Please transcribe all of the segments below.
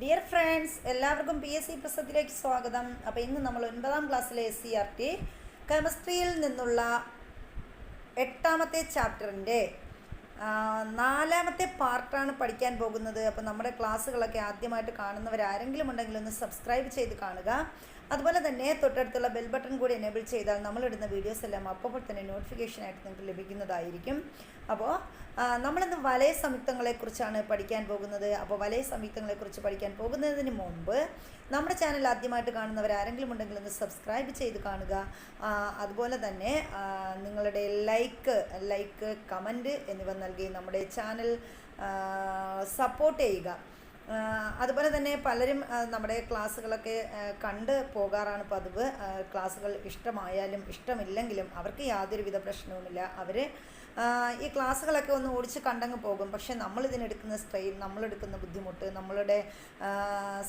Dear friends എല്ലാവർക്കും P S C പ്രസത്തിലേക്ക് സ്വാഗതം. അപ്പോൾ ഇന്ന് നമ്മൾ ഒൻപതാം ക്ലാസ്സിലെ എസ് സി ആർ ടി കെമിസ്ട്രിയിൽ നിന്നുള്ള എട്ടാമത്തെ ചാപ്റ്ററിന്റെ നാലാമത്തെ പാർട്ടാണ് പഠിക്കാൻ പോകുന്നത്. അപ്പോൾ നമ്മുടെ ക്ലാസ്സുകളൊക്കെ ആദ്യമായിട്ട് കാണുന്നവരാരെങ്കിലും ഉണ്ടെങ്കിൽ ഒന്ന് സബ്സ്ക്രൈബ് ചെയ്ത് കാണുക. അതുപോലെ തന്നെ തൊട്ടടുത്തുള്ള ബെൽ ബട്ടൺ കൂടി എനേബിൾ ചെയ്താൽ നമ്മളിടുന്ന വീഡിയോസ് എല്ലാം അപ്പോൾ തന്നെ നോട്ടിഫിക്കേഷനായിട്ട് നിങ്ങൾക്ക് ലഭിക്കുന്നതായിരിക്കും. അപ്പോൾ നമ്മളിന്ന് വലയ സംയുക്തങ്ങളെക്കുറിച്ചാണ് പഠിക്കാൻ പോകുന്നത്. അപ്പോൾ വലയ സംയുക്തങ്ങളെക്കുറിച്ച് പഠിക്കാൻ പോകുന്നതിന് മുമ്പ് നമ്മുടെ ചാനൽ ആദ്യമായിട്ട് കാണുന്നവർ ആരെങ്കിലും ഉണ്ടെങ്കിൽ ഒന്ന് സബ്സ്ക്രൈബ് ചെയ്ത് കാണുക. അതുപോലെ തന്നെ നിങ്ങളുടെ ലൈക്ക് ലൈക്ക് കമന്റ് എന്നിവ നൽകി നമ്മുടെ ചാനൽ സപ്പോർട്ട് ചെയ്യുക. അതുപോലെ തന്നെ പലരും നമ്മുടെ ക്ലാസ്സുകളൊക്കെ കണ്ട് പോകാറാണ് പതിവ്. ക്ലാസ്സുകൾ ഇഷ്ടമായാലും ഇഷ്ടമില്ലെങ്കിലും അവർക്ക് യാതൊരുവിധ പ്രശ്നവുമില്ല. അവർ ഈ ക്ലാസ്സുകളൊക്കെ ഒന്ന് ഓടിച്ച് കണ്ടങ്ങ് പോകും. പക്ഷെ നമ്മൾ ഇതിനെടുക്കുന്ന സ്ട്രെയിൻ നമ്മളെടുക്കുന്ന ബുദ്ധിമുട്ട് നമ്മളുടെ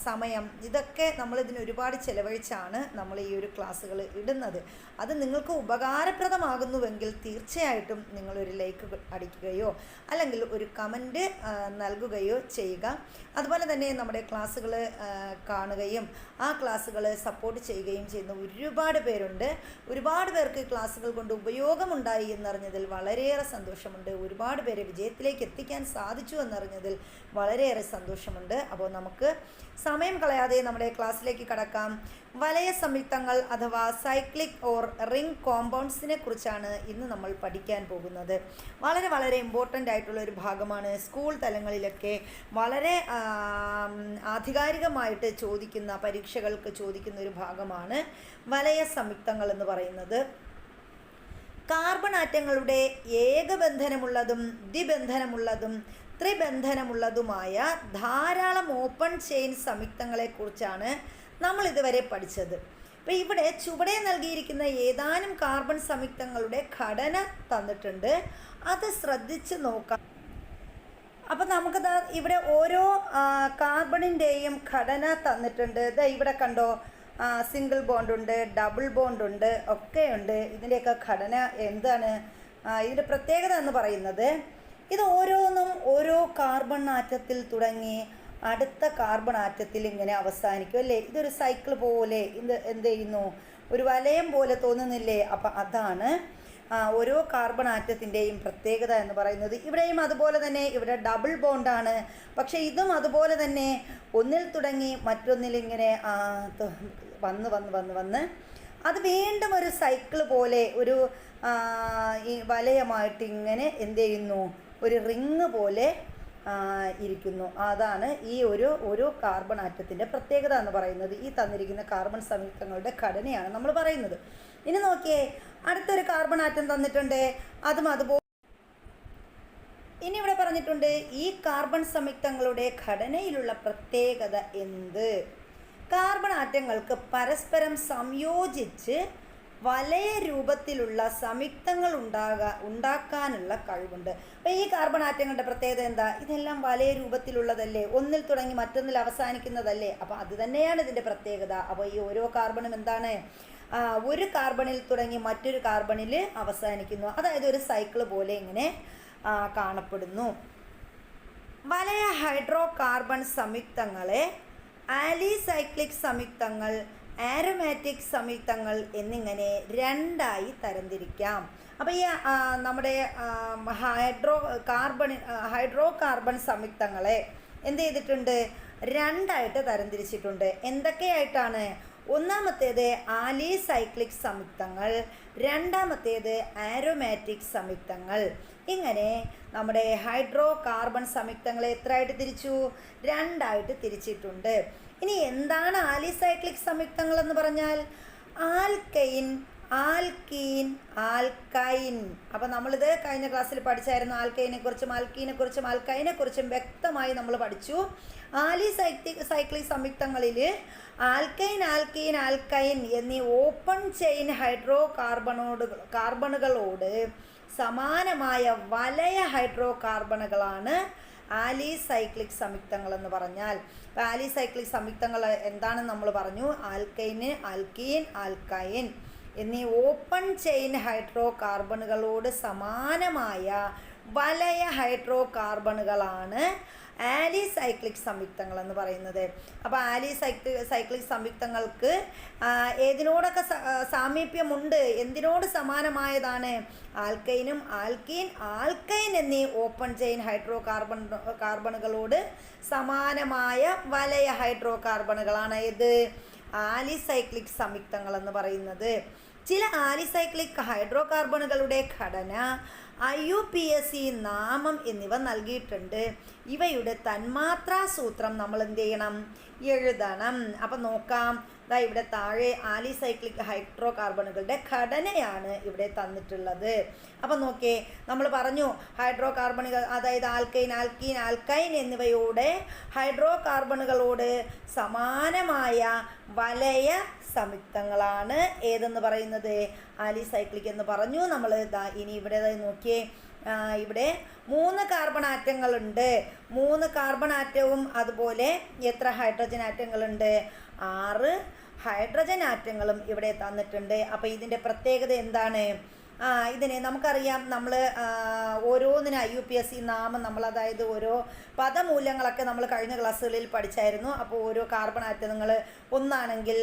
സമയം ഇതൊക്കെ നമ്മളിതിന് ഒരുപാട് ചിലവഴിച്ചാണ് നമ്മൾ ഈ ഒരു ക്ലാസ്സുകൾ ഇടുന്നത്. അത് നിങ്ങൾക്ക് ഉപകാരപ്രദമാകുന്നുവെങ്കിൽ തീർച്ചയായിട്ടും നിങ്ങളൊരു ലൈക്ക് അടിക്കുകയോ അല്ലെങ്കിൽ ഒരു കമന്റ് നൽകുകയോ ചെയ്യുക. അതുപോലെ തന്നെ നമ്മുടെ ക്ലാസ്സുകൾ കാണുകയും ആ ക്ലാസ്സുകൾ സപ്പോർട്ട് ചെയ്യുകയും ചെയ്യുന്ന. ഒരുപാട് പേരുണ്ട്. ഒരുപാട് പേർക്ക് ക്ലാസ്സുകൾ കൊണ്ട് ഉപയോഗമുണ്ടായി എന്നറിഞ്ഞതിൽ വളരെയേറെ സന്തോഷമുണ്ട്. ഒരുപാട് പേരെ വിജയത്തിലേക്ക് എത്തിക്കാൻ സാധിച്ചു എന്നറിഞ്ഞതിൽ വളരെയേറെ സന്തോഷമുണ്ട്. അപ്പോൾ നമുക്ക് സമയം കളയാതെ നമ്മുടെ ക്ലാസ്സിലേക്ക് കടക്കാം. വലയ സംയുക്തങ്ങൾ അഥവാ സൈക്ലിക് ഓർ റിംഗ് കോമ്പൗണ്ട്സിനെ കുറിച്ചാണ് ഇന്ന് നമ്മൾ പഠിക്കാൻ പോകുന്നത്. വളരെ വളരെ ഇമ്പോർട്ടന്റ് ആയിട്ടുള്ള ഒരു ഭാഗമാണ് സ്കൂൾ തലങ്ങളിലൊക്കെ വളരെ ആധികാരികമായിട്ട് ചോദിക്കുന്ന പരീക്ഷകൾക്ക് ചോദിക്കുന്ന ഒരു ഭാഗമാണ് വലയ സംയുക്തങ്ങൾ എന്ന് പറയുന്നത്. കാർബൺ ആറ്റങ്ങളുടെ ഏകബന്ധനമുള്ളതും ദ്വിബന്ധനമുള്ളതും ത്രിബന്ധനമുള്ളതുമായ ധാരാളം ഓപ്പൺ ചെയിൻ സംയുക്തങ്ങളെക്കുറിച്ചാണ് നമ്മൾ ഇതുവരെ പഠിച്ചത്. അപ്പോൾ ഇവിടെ ചുവടെ നൽകിയിരിക്കുന്ന ഏതാനും കാർബൺ സംയുക്തങ്ങളുടെ ഘടന തന്നിട്ടുണ്ട്. അത് ശ്രദ്ധിച്ച് നോക്കാം. അപ്പം നമുക്ക് ഇവിടെ ഓരോ കാർബണിന്റെയും ഘടന തന്നിട്ടുണ്ട്. ഇത് ഇവിടെ കണ്ടോ സിംഗിൾ ബോണ്ടുണ്ട് ഡബിൾ ബോണ്ടുണ്ട് ഒക്കെയുണ്ട്. ഇതിന്റെയൊക്കെ ഘടന എന്താണ്? ഇതിന്റെ പ്രത്യേകത എന്ന് പറയുന്നത് ഇത് ഓരോന്നും ഓരോ കാർബൺ ആറ്റത്തിൽ തുടങ്ങി അടുത്ത കാർബൺ ആറ്റത്തിൽ ഇങ്ങനെ അവസാനിക്കും അല്ലേ? ഇതൊരു സൈക്കിൾ പോലെ ഇത് എന്ത് ചെയ്യുന്നു? ഒരു വലയം പോലെ തോന്നുന്നില്ലേ? അപ്പം അതാണ് ഓരോ കാർബൺ ആറ്റത്തിന്റെയും പ്രത്യേകത എന്ന് പറയുന്നത്. ഇവിടെയും അതുപോലെ തന്നെ ഇവിടെ ഡബിൾ ബോണ്ടാണ് പക്ഷേ ഇതും അതുപോലെ തന്നെ ഒന്നിൽ തുടങ്ങി ത- വന്ന് വന്ന് വന്ന് വന്ന് അത് വീണ്ടും ഒരു സൈക്കിൾ പോലെ ഒരു വലയമായിട്ട് ഇങ്ങനെ എന്ത് ചെയ്യുന്നു? ഒരു റിങ് പോലെ ഇരിക്കുന്നു. അതാണ് ഈ ഒരു ഒരു കാർബൺ ആറ്റത്തിന്റെ പ്രത്യേകത എന്ന് പറയുന്നത്. ഈ തന്നിരിക്കുന്ന കാർബൺ സംയുക്തങ്ങളുടെ ഘടനയാണ് നമ്മൾ പറയുന്നത്. ഇനി നോക്കിയേ അടുത്തൊരു കാർബൺ ആറ്റം തന്നിട്ടുണ്ട്. അതും അതുപോലെ ഇനി ഇവിടെ പറഞ്ഞിട്ടുണ്ട് ഈ കാർബൺ സംയുക്തങ്ങളുടെ ഘടനയിലുള്ള പ്രത്യേകത എന്ത്? കാർബൺ ആറ്റങ്ങൾക്ക് പരസ്പരം സംയോജിച്ച് വലയ രൂപത്തിലുള്ള സംയുക്തങ്ങൾ ഉണ്ടാകാ ഉണ്ടാക്കാനുള്ള കഴിവുണ്ട്. അപ്പോൾ ഈ കാർബൺ ആറ്റങ്ങളുടെ പ്രത്യേകത എന്താ? ഇതെല്ലാം വലയ രൂപത്തിലുള്ളതല്ലേ? ഒന്നിൽ തുടങ്ങി മറ്റൊന്നിൽ അവസാനിക്കുന്നതല്ലേ? അപ്പോൾ അത് തന്നെയാണ് ഇതിന്റെ പ്രത്യേകത. അപ്പോൾ ഈ ഓരോ കാർബണും എന്താണ്? ഒരു കാർബണിൽ തുടങ്ങി മറ്റൊരു കാർബണിൽ അവസാനിക്കുന്നു. അതായത് ഒരു സൈക്കിൾ പോലെ ഇങ്ങനെ കാണപ്പെടുന്നു. വലയ ഹൈഡ്രോ കാർബൺ സംയുക്തങ്ങളെ ആലിസൈക്ലിക് സംയുക്തങ്ങൾ ആരോമാറ്റിക് സംയുക്തങ്ങൾ എന്നിങ്ങനെ രണ്ടായി തരംതിരിക്കാം. അപ്പോൾ ഈ നമ്മുടെ ഹൈഡ്രോ കാർബൺ ഹൈഡ്രോ കാർബൺ സംയുക്തങ്ങളെ എന്ത് ചെയ്തിട്ടുണ്ട്? രണ്ടായിട്ട് തരംതിരിച്ചിട്ടുണ്ട്. എന്തൊക്കെയായിട്ടാണ്? ഒന്നാമത്തേത് ആലി സൈക്ലിക് സംയുക്തങ്ങൾ രണ്ടാമത്തേത് ആരോമാറ്റിക് സംയുക്തങ്ങൾ. ഇങ്ങനെ നമ്മുടെ ഹൈഡ്രോ കാർബൺ സംയുക്തങ്ങളെ എത്രയായിട്ട് തിരിച്ചു? രണ്ടായിട്ട് തിരിച്ചിട്ടുണ്ട്. ഇനി എന്താണ് ആലിസൈക്ലിക് സംയുക്തങ്ങൾ എന്ന് പറഞ്ഞാൽ? Alkane alkene alkyne. അപ്പം നമ്മളിത് കഴിഞ്ഞ ക്ലാസ്സിൽ പഠിച്ചായിരുന്നു. ആൽക്കൈനെ കുറിച്ചും ആൽക്കീനെ കുറിച്ചും ആൽക്കൈനെ കുറിച്ചും വ്യക്തമായി നമ്മൾ പഠിച്ചു. ആലി സൈക്ലി സൈക്ലിക് സംയുക്തങ്ങളിൽ ആൽക്കൈൻ ആൽക്കീൻ ആൽക്കൈൻ എന്നീ ഓപ്പൺ ചെയിൻ ഹൈഡ്രോ കാർബണോട് കാർബണുകളോട് സമാനമായ വലയ ഹൈഡ്രോ കാർബണുകളാണ് ആലിസൈക്ലിക് സംയുക്തങ്ങൾ എന്ന് പറഞ്ഞാൽ ഇപ്പം ആലിസൈക്ലിക് സംയുക്തങ്ങൾ എന്താണെന്ന് നമ്മൾ പറഞ്ഞു? ആൽക്കൈന് ആൽക്കീൻ ആൽക്കൈൻ എന്നീ ഓപ്പൺ ചെയിൻ ഹൈഡ്രോ കാർബണുകളോട് സമാനമായ വലയ ഹൈഡ്രോ കാർബണുകളാണ് ആലിസൈക്ലിക് സംയുക്തങ്ങൾ എന്ന് പറയുന്നത്. അപ്പോൾ ആലി സൈക്ലി സൈക്ലിക് സംയുക്തങ്ങൾക്ക് ഏതിനോടൊക്കെ സാമീപ്യമുണ്ട്? എന്തിനോട് സമാനമായതാണ്? ആൽക്കൈനും ആൽക്കീൻ ആൽക്കൈൻ എന്നീ ഓപ്പൺ ചെയിൻ ഹൈഡ്രോ കാർബൺ കാർബണുകളോട് സമാനമായ വലയ ഹൈഡ്രോ കാർബണുകളാണ് ഇത് ആലിസൈക്ലിക് സംയുക്തങ്ങൾ എന്ന് പറയുന്നത്. ചില ആലിസൈക്ലിക് ഹൈഡ്രോ കാർബണുകളുടെ ഘടന I U P S C നാമം എന്നിവ നൽകിയിട്ടുണ്ട്. ഇവയുടെ തന്മാത്രാ സൂത്രം നമ്മൾ എന്ത് ചെയ്യണം? എഴുതണം. അപ്പം നോക്കാം. ദാ ഇവിടെ താഴെ ആലിസൈക്ലിക് ഹൈഡ്രോ കാർബണുകളുടെ ഘടനയാണ് ഇവിടെ തന്നിട്ടുള്ളത്. അപ്പം നോക്കേ നമ്മൾ പറഞ്ഞു ഹൈഡ്രോ കാർബണുകൾ അതായത് ആൽക്കൈൻ ആൽക്കീൻ ആൽക്കൈൻ എന്നിവയോടെ ഹൈഡ്രോ കാർബണുകളോട് സമാനമായ വലയ സംയുക്തങ്ങളാണ് ഏതെന്ന് പറയുന്നത്? ആലിസൈക്ലിക് എന്ന് പറഞ്ഞു. നമ്മൾ ഇനി ഇവിടെ നോക്കിയേ ഇവിടെ മൂന്ന് കാർബൺ ആറ്റങ്ങളുണ്ട്. മൂന്ന് കാർബൺ ആറ്റവും അതുപോലെ എത്ര ഹൈഡ്രജൻ ആറ്റങ്ങളുണ്ട്? ആറ് ഹൈഡ്രജൻ ആറ്റങ്ങളും ഇവിടെ തന്നിട്ടുണ്ട്. അപ്പോൾ ഇതിന്റെ പ്രത്യേകത എന്താണ്? ആ ഇതിനെ നമുക്കറിയാം. നമ്മൾ ഓരോന്നിനും I U P S C നാമം നമ്മൾ അതായത് ഓരോ പദമൂല്യങ്ങളൊക്കെ നമ്മൾ കഴിഞ്ഞ ക്ലാസ്സുകളിൽ പഠിച്ചായിരുന്നു. അപ്പോൾ ഓരോ കാർബൺ ആറ്റങ്ങൾ ഒന്നാണെങ്കിൽ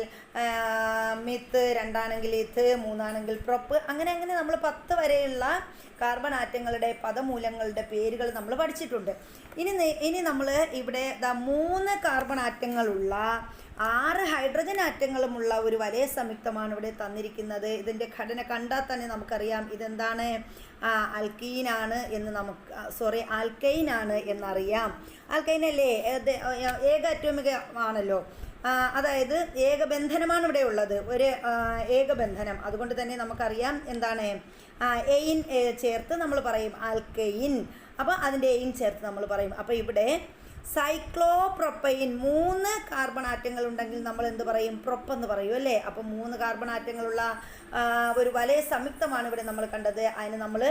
മിത്ത് രണ്ടാണെങ്കിൽ ഇത്ത് മൂന്നാണെങ്കിൽ പ്രൊപ്പ് അങ്ങനെ അങ്ങനെ നമ്മൾ പത്ത് വരെയുള്ള കാർബൺ ആറ്റങ്ങളുടെ പദമൂലങ്ങളുടെ പേരുകൾ നമ്മൾ പഠിച്ചിട്ടുണ്ട്. ഇനി ഇനി നമ്മൾ ഇവിടെ മൂന്ന് കാർബൺ ആറ്റങ്ങളുള്ള ആറ് ഹൈഡ്രജൻ ആറ്റങ്ങളുമുള്ള ഒരു വലയ സംയുക്തമാണ് ഇവിടെ തന്നിരിക്കുന്നത്. ഇതിന്റെ ഘടന കണ്ടാൽ തന്നെ നമുക്കറിയാം ഇതെന്താണ്? അൽക്കീനാണ് എന്ന് നമുക്ക് സോറി ആൽക്കൈനാണ് എന്നറിയാം. ആൽക്കൈനല്ലേ ഏക അറ്റോമിക ആണല്ലോ. അതായത് ഏകബന്ധനമാണ് ഇവിടെ ഉള്ളത്. ഒരു ഏകബന്ധനം. അതുകൊണ്ട് തന്നെ നമുക്കറിയാം എന്താണ്? എയിൻ ചേർത്ത് നമ്മൾ പറയും ആൽക്കൈൻ അപ്പോൾ അതിന്റെയും ചേർത്ത് നമ്മൾ പറയും. അപ്പോൾ ഇവിടെ സൈക്ലോപ്രൊപ്പൈൻ മൂന്ന് കാർബൺ ആറ്റങ്ങൾ ഉണ്ടെങ്കിൽ നമ്മൾ എന്ത് പറയും? പ്രൊപ്പ് എന്ന് പറയും അല്ലേ? അപ്പോൾ മൂന്ന് കാർബൺ ആറ്റങ്ങളുള്ള ഒരു വലയ സംയുക്തമാണ് ഇവിടെ നമ്മൾ കണ്ടത്. അതിന് നമ്മൾ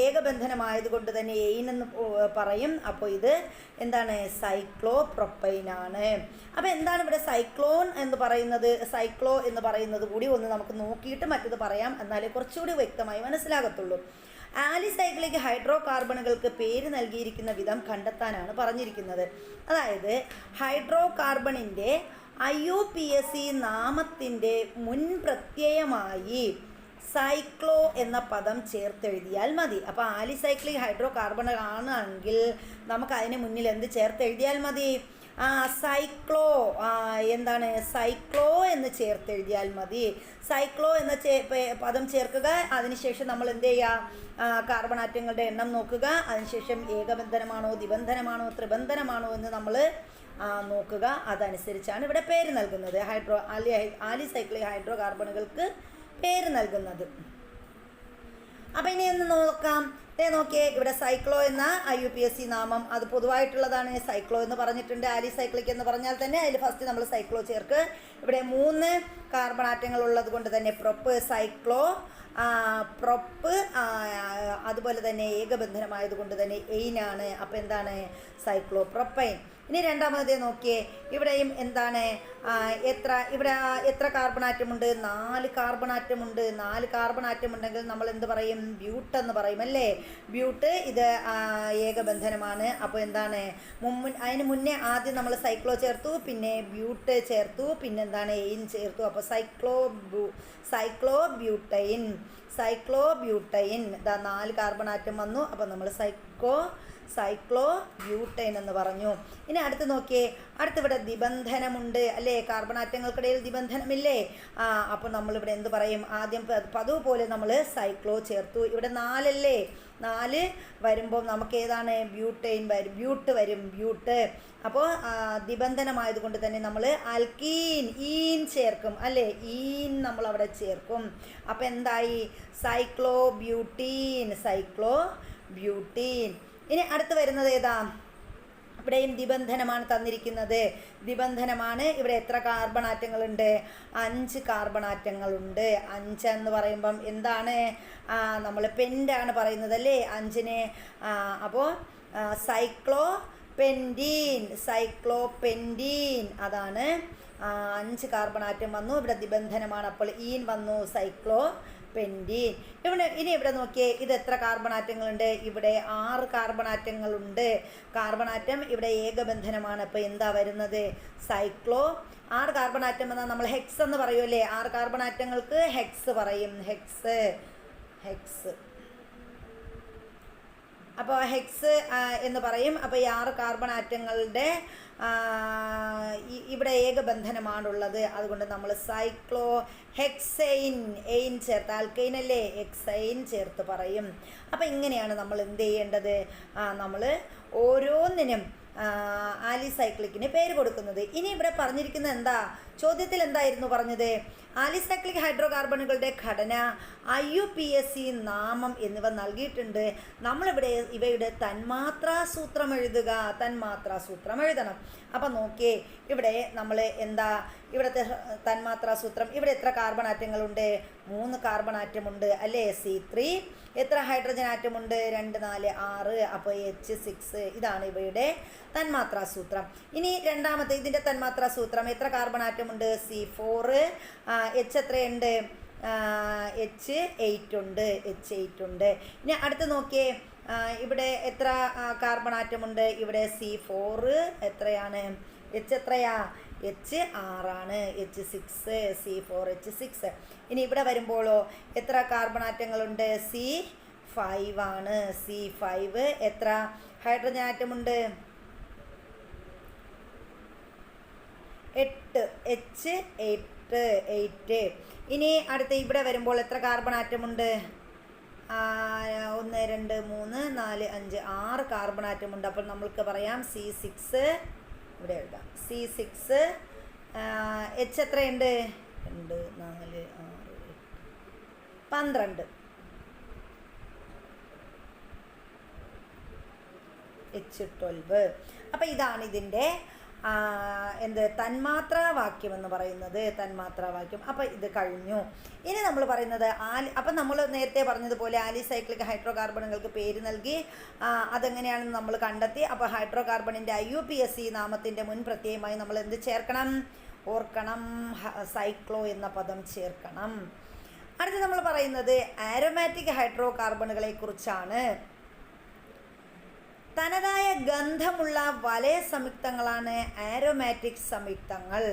ഏകബന്ധനമായതുകൊണ്ട് തന്നെ എയിൻ എന്ന് പറയും. അപ്പോൾ ഇത് എന്താണ്? സൈക്ലോ പ്രൊപ്പൈനാണ് അപ്പോൾ എന്താണ് ഇവിടെ സൈക്ലോൺ എന്ന് പറയുന്നത്? സൈക്ലോ എന്ന് പറയുന്നത് കൂടി ഒന്ന് നമുക്ക് നോക്കിയിട്ട് മറ്റത് പറയാം. എന്നാലേ കുറച്ചുകൂടി വ്യക്തമായി മനസ്സിലാകത്തുള്ളൂ. ആലിസൈക്ലിക് ഹൈഡ്രോ കാർബണുകൾക്ക് പേര് നൽകിയിരിക്കുന്ന വിധം കണ്ടെത്താനാണ് പറഞ്ഞിരിക്കുന്നത്. അതായത് ഹൈഡ്രോ കാർബണിന്റെ I U P S C നാമത്തിന്റെ മുൻ പ്രത്യയമായി സൈക്ലോ എന്ന പദം ചേർത്തെഴുതിയാൽ മതി. അപ്പോൾ ആലിസൈക്ലിക് ഹൈഡ്രോ കാർബൺ ആണെങ്കിൽ നമുക്ക് അതിന് മുന്നിൽ എന്ത് ചേർത്തെഴുതിയാൽ മതി? സൈക്ലോ എന്താണ് സൈക്ലോ എന്ന് ചേർത്ത് എഴുതിയാൽ മതി. സൈക്ലോ എന്ന ചേ പദം ചേർക്കുക. അതിനുശേഷം നമ്മൾ എന്ത് ചെയ്യുക? കാർബൺ ആറ്റങ്ങളുടെ എണ്ണം നോക്കുക. അതിനുശേഷം ഏകബന്ധനമാണോ ദ്വിബന്ധനമാണോ ത്രിബന്ധനമാണോ എന്ന് നമ്മൾ നോക്കുക. അതനുസരിച്ചാണ് ഇവിടെ പേര് നൽകുന്നത്. ഹൈഡ്രോ ആലി ആലി സൈക്ലി ഹൈഡ്രോ കാർബണുകൾക്ക് പേര് നൽകുന്നത്. അപ്പം ഇനി ഒന്ന് നോക്കാം. ദേ നോക്കിയേ ഇവിടെ സൈക്ലോ എന്ന I U P S C നാമം അത് പൊതുവായിട്ടുള്ളതാണ്. സൈക്ലോ എന്ന് പറഞ്ഞിട്ടുണ്ട്. ആലി സൈക്ലിക് എന്ന് പറഞ്ഞാൽ തന്നെ അതിൽ ഫസ്റ്റ് നമ്മൾ സൈക്ലോ ചേർക്ക്. ഇവിടെ മൂന്ന് കാർബൺ ആറ്റങ്ങൾ ഉള്ളത് കൊണ്ട് തന്നെ പ്രൊപ്പ് സൈക്ലോ പ്രൊപ്പ് അതുപോലെ തന്നെ ഏകബന്ധനമായതുകൊണ്ട് തന്നെ എയിനാണ്. അപ്പോൾ എന്താണ്? സൈക്ലോ പ്രൊപ്പൈൻ ഇനി രണ്ടാമത് നോക്കിയേ ഇവിടെയും എന്താണ് എത്ര ഇവിടെ എത്ര കാർബൺ ആറ്റമുണ്ട് നാല് കാർബൺ ആറ്റമുണ്ട് നാല് കാർബൺ ആറ്റം ഉണ്ടെങ്കിൽ നമ്മൾ എന്ത് പറയും? ബ്യൂട്ട് എന്ന് പറയും അല്ലേ? ബ്യൂട്ട് ഇത് ഏകബന്ധനമാണ്. അപ്പോൾ എന്താണ് മുമ്പ് അതിന് മുന്നേ ആദ്യം നമ്മൾ സൈക്ലോ ചേർത്തു പിന്നെ ബ്യൂട്ട് ചേർത്തു പിന്നെ എന്താണ് എയിൻ ചേർത്തു. അപ്പോൾ cyclo ബ്യൂ cyclobutane cyclobutane. ഇതാ നാല് കാർബൺ ആറ്റം വന്നു. അപ്പോൾ നമ്മൾ സൈക്കോ സൈക്ലോ ബ്യൂട്ടൈൻ എന്ന് പറഞ്ഞു. ഇനി അടുത്ത് നോക്കിയേ അടുത്തിവിടെ നിബന്ധനമുണ്ട് അല്ലേ? കാർബൺ ആറ്റങ്ങൾക്കിടയിൽ നിബന്ധനമില്ലേ? ആ അപ്പോൾ നമ്മളിവിടെ എന്ത് പറയും? ആദ്യം പതിവ് പോലെ നമ്മൾ സൈക്ലോ ചേർത്തു. ഇവിടെ നാലല്ലേ? നാല് വരുമ്പോൾ നമുക്ക് ഏതാണ് ബ്യൂട്ടൈൻ വരും ബ്യൂട്ട് വരും ബ്യൂട്ട് അപ്പോൾ നിബന്ധനമായതുകൊണ്ട് തന്നെ നമ്മൾ അൽക്കീൻ ഈൻ ചേർക്കും അല്ലേ? ഈൻ നമ്മൾ അവിടെ ചേർക്കും. അപ്പോൾ എന്തായി? സൈക്ലോ ബ്യൂട്ടീൻ സൈക്ലോ ബ്യൂട്ടീൻ ഇനി അടുത്ത് വരുന്നത് ഏതാ? ഇവിടെയും ദിബന്ധനമാണ് തന്നിരിക്കുന്നത്. ദിബന്ധനമാണ് ഇവിടെ എത്ര കാർബൺ ആറ്റങ്ങളുണ്ട്? അഞ്ച് കാർബൺ ആറ്റങ്ങളുണ്ട്. അഞ്ച് എന്ന് പറയുമ്പം എന്താണ്? നമ്മൾ പെന്റാണ് പറയുന്നത് അല്ലേ അഞ്ചിനെ അപ്പോൾ സൈക്ലോ പെൻഡീൻ സൈക്ലോപെൻഡീൻ അതാണ്. അഞ്ച് കാർബൺ ആറ്റം വന്നു. ഇവിടെ നിബന്ധനമാണ് അപ്പോൾ ഈൻ വന്നു. സൈക്ലോ പെൻഡീൻ ഇവിടെ ഇനി ഇവിടെ നോക്കിയേ ഇത് എത്ര കാർബൺ ആറ്റങ്ങളുണ്ട് ഇവിടെ ആറ് കാർബൺ ആറ്റങ്ങളുണ്ട് കാർബൺ ആറ്റം ഇവിടെ ഏകബന്ധനമാണ്. അപ്പോൾ എന്താ വരുന്നത്? സൈക്ലോ. ആറ് കാർബൺ ആറ്റം എന്നാൽ നമ്മൾ ഹെക്സ് എന്ന് പറയുമല്ലേ ആറ് കാർബൺ ആറ്റങ്ങൾക്ക് ഹെക്സ് പറയും. ഹെക്സ്. ഹെക്സ്. അപ്പോൾ ഹെക്സ് എന്ന് പറയും. അപ്പോൾ ഈ ആറ് കാർബൺ ആറ്റങ്ങളുടെ ഇവിടെ ഏക ഇവിടെ ഏകബന്ധനമാണുള്ളത് അതുകൊണ്ട് നമ്മൾ സൈക്ലോ ഹെക്സൈൻ എയിൻ ചേർത്ത് ആൽക്കൈൻ അല്ലേ? എക്സൈൻ ചേർത്ത് പറയും. അപ്പോൾ ഇങ്ങനെയാണ് നമ്മൾ എന്ത് ചെയ്യേണ്ടത്? നമ്മൾ ഓരോന്നിനും ആലിസൈക്ലിക്കിന് പേര് കൊടുക്കുന്നത്. ഇനി ഇവിടെ പറഞ്ഞിരിക്കുന്ന എന്താ? ചോദ്യത്തിൽ എന്തായിരുന്നു പറഞ്ഞത്? ആലിസൈക്ലിക് ഹൈഡ്രോ കാർബണുകളുടെ ഘടന I U P S C നാമം എന്നിവ നൽകിയിട്ടുണ്ട്. നമ്മളിവിടെ ഇവയുടെ തന്മാത്രാ സൂത്രം എഴുതുക. തന്മാത്രാ സൂത്രം എഴുതണം. അപ്പം നോക്കിയേ ഇവിടെ നമ്മൾ എന്താ ഇവിടുത്തെ തന്മാത്രാ സൂത്രം. ഇവിടെ എത്ര കാർബൺ ആറ്റങ്ങളുണ്ട് മൂന്ന് കാർബൺ ആറ്റമുണ്ട് അല്ലേ സി ത്രീ എത്ര ഹൈഡ്രജൻ ആറ്റമുണ്ട് രണ്ട് നാല് ആറ്. അപ്പോൾ എച്ച് സിക്സ് ഇതാണ് ഇവയുടെ തന്മാത്രാ സൂത്രം. ഇനി രണ്ടാമത്തെ ഇതിന്റെ തന്മാത്രാ സൂത്രം. എത്ര കാർബൺ ആറ്റമുണ്ട് സി ഫോറ് എച്ച് എത്രയുണ്ട്? എച്ച് എയ്റ്റ് ഉണ്ട്. എച്ച് എയ്റ്റ് ഉണ്ട്. ഇനി അടുത്ത് നോക്കിയേ. ഇവിടെ എത്ര കാർബൺ ആറ്റമുണ്ട് ഇവിടെ സി ഫോറ് എത്രയാണ്? എച്ച് എത്രയാ? എച്ച് ആറാണ് H six C four H six ഇനി ഇവിടെ വരുമ്പോഴോ എത്ര കാർബൺ ആറ്റങ്ങളുണ്ട് സി ഫൈവ് ആണ്. സി ഫൈവ് എത്ര? ഹൈഡ്രജൻ ആറ്റമുണ്ട് എട്ട്. എച്ച് എട്ട് എയ്റ്റ് ഇനി അടുത്ത ഇവിടെ വരുമ്പോൾ എത്ര കാർബൺ ആറ്റമുണ്ട് ഒന്ന് രണ്ട് മൂന്ന് നാല് അഞ്ച് ആറ് കാർബൺ ആറ്റമുണ്ട് അപ്പോൾ നമ്മൾക്ക് പറയാം സി സിക്സ് ഇവിടെ എഴുതാം. സി സിക്സ് എച്ച് എത്രയുണ്ട്? രണ്ട് നാല് ആറ് പന്ത്രണ്ട്. എച്ച് ട്വൽവ് അപ്പം ഇതാണ് ഇതിന്റെ എന്ത് തന്മാത്രാവാക്യം എന്ന് പറയുന്നത് തന്മാത്രാവാക്യം. അപ്പം ഇത് കഴിഞ്ഞു. ഇനി നമ്മൾ പറയുന്നത് ആലി അപ്പം നമ്മൾ നേരത്തെ പറഞ്ഞതുപോലെ ആലിസൈക്ലിക് ഹൈഡ്രോ കാർബണുകൾക്ക് പേര് നൽകി അതെങ്ങനെയാണെന്ന് നമ്മൾ കണ്ടെത്തി. അപ്പോൾ ഹൈഡ്രോ കാർബണിന്റെ I U P S C നാമത്തിന്റെ മുൻ പ്രത്യയമായി നമ്മൾ എന്ത് ചേർക്കണം? ഓർക്കണം. സൈക്ലോ എന്ന പദം ചേർക്കണം. അടുത്ത് നമ്മൾ പറയുന്നത് ആരോമാറ്റിക് ഹൈഡ്രോ കാർബണുകളെ കുറിച്ചാണ് തനതായ ഗന്ധമുള്ള വലയ സംയുക്തങ്ങളാണ് ആരോമാറ്റിക് സംയുക്തങ്ങൾ.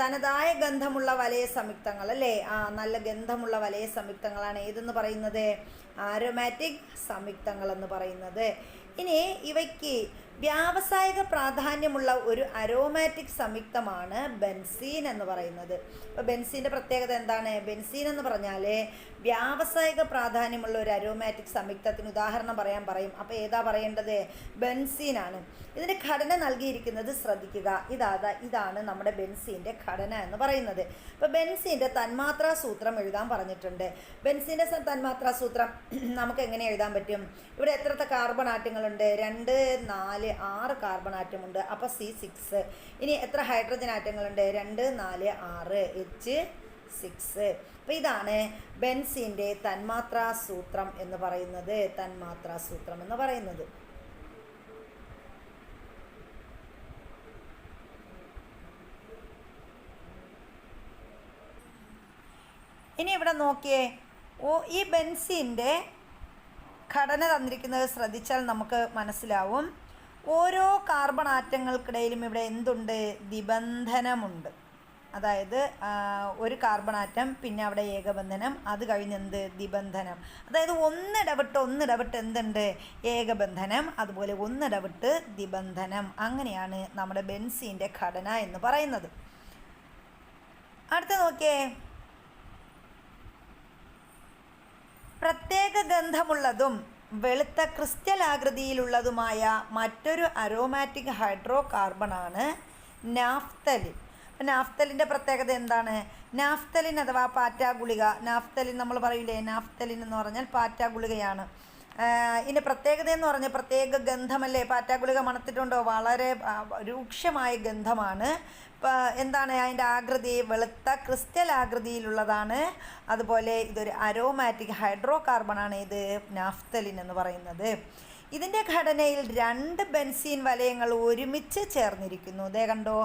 തനതായ ഗന്ധമുള്ള വലയ സംയുക്തങ്ങൾ അല്ലേ? ആ നല്ല ഗന്ധമുള്ള വലയ സംയുക്തങ്ങളാണ് ഏതെന്ന് പറയുന്നത്? ആരോമാറ്റിക് സംയുക്തങ്ങൾ എന്ന് പറയുന്നത്. ഇനി ഇവയ്ക്ക് വ്യാവസായിക പ്രാധാന്യമുള്ള ഒരു അരോമാറ്റിക് സംയുക്തമാണ് ബെൻസീൻ എന്ന് പറയുന്നത്. അപ്പോൾ ബെൻസീന്റെ പ്രത്യേകത എന്താണ്? ബെൻസീൻ എന്ന് പറഞ്ഞാൽ വ്യാവസായിക പ്രാധാന്യമുള്ള ഒരു അരോമാറ്റിക് സംയുക്തത്തിന് ഉദാഹരണം പറയാൻ പറയും. അപ്പോൾ ഏതാ പറയേണ്ടത്? ബെൻസീനാണ്. ഇതിന്റെ ഘടന നൽകിയിരിക്കുന്നത് ശ്രദ്ധിക്കുക. ഇതാ ഇതാണ് നമ്മുടെ ബെൻസീന്റെ ഘടന എന്ന് പറയുന്നത്. അപ്പോൾ ബെൻസീന്റെ തന്മാത്രാ സൂത്രം എഴുതാൻ പറഞ്ഞിട്ടുണ്ട്. ബെൻസീന്റെ തന്മാത്രാ സൂത്രം നമുക്ക് എങ്ങനെ എഴുതാൻ പറ്റും? ഇവിടെ എത്രത്തെ കാർബൺ ആറ്റങ്ങളുണ്ട് രണ്ട് നാല് ആറ് കാർബൺ ആറ്റമുണ്ട് അപ്പോൾ സി സിക്സ് ഇനി എത്ര ഹൈഡ്രജൻ ആറ്റങ്ങളുണ്ട് രണ്ട് നാല് ആറ് എച്ച് സിക്സ് അപ്പോൾ ഇതാണ് ബെൻസീന്റെ തന്മാത്രാ സൂത്രം എന്ന് പറയുന്നത്. തന്മാത്രാ സൂത്രം എന്ന് പറയുന്നത്. ഇനി ഇവിടെ നോക്കിയേ. ഓ ഈ ബെൻസിന്റെ ഘടന തന്നിരിക്കുന്നത് ശ്രദ്ധിച്ചാൽ നമുക്ക് മനസ്സിലാവും. ഓരോ കാർബൺ ആറ്റങ്ങൾക്കിടയിലും ഇവിടെ എന്തുണ്ട്? നിബന്ധനമുണ്ട്. അതായത് ഒരു കാർബൺ ആറ്റം പിന്നെ അവിടെ ഏകബന്ധനം അത് കഴിഞ്ഞ് എന്ത്? നിബന്ധനം. അതായത് ഒന്നിടവിട്ട് ഒന്നിടവിട്ട് എന്തുണ്ട്? ഏകബന്ധനം. അതുപോലെ ഒന്നിടവിട്ട് നിബന്ധനം. അങ്ങനെയാണ് നമ്മുടെ ബെൻസിന്റെ ഘടന എന്ന് പറയുന്നത്. അടുത്ത നോക്കിയേ. പ്രത്യേക ഗന്ധമുള്ളതും വെളുത്ത ക്രിസ്റ്റൽ ആകൃതിയിലുള്ളതുമായ മറ്റൊരു അരോമാറ്റിക് ഹൈഡ്രോ കാർബണാണ് നാഫ്തലിൻ നാഫ്തലിന്റെ പ്രത്യേകത എന്താണ്? നാഫ്തലിൻ അഥവാ പാറ്റാ ഗുളിക നാഫ്തലിൻ നമ്മൾ പറയില്ലേ? നാഫ്തലിൻ എന്ന് പറഞ്ഞാൽ പാറ്റാ ഗുളികയാണ് ഇതിന്റെ പ്രത്യേകത എന്ന് പറഞ്ഞാൽ പ്രത്യേക ഗന്ധമല്ലേ? പാറ്റാഗുളിക മണത്തിട്ടുണ്ടോ? വളരെ രൂക്ഷമായ ഗന്ധമാണ്. എന്താണ് അതിന്റെ ആകൃതി? വെളുത്ത ക്രിസ്റ്റൽ ആകൃതിയിലുള്ളതാണ്. അതുപോലെ ഇതൊരു അരോമാറ്റിക് ഹൈഡ്രോ കാർബണാണ് ഇത് നാഫ്തലിൻ എന്ന് പറയുന്നത്. ഇതിന്റെ ഘടനയിൽ രണ്ട് ബെൻസീൻ വലയങ്ങൾ ഒരുമിച്ച് ചേർന്നിരിക്കുന്നു. ദേ കണ്ടോ?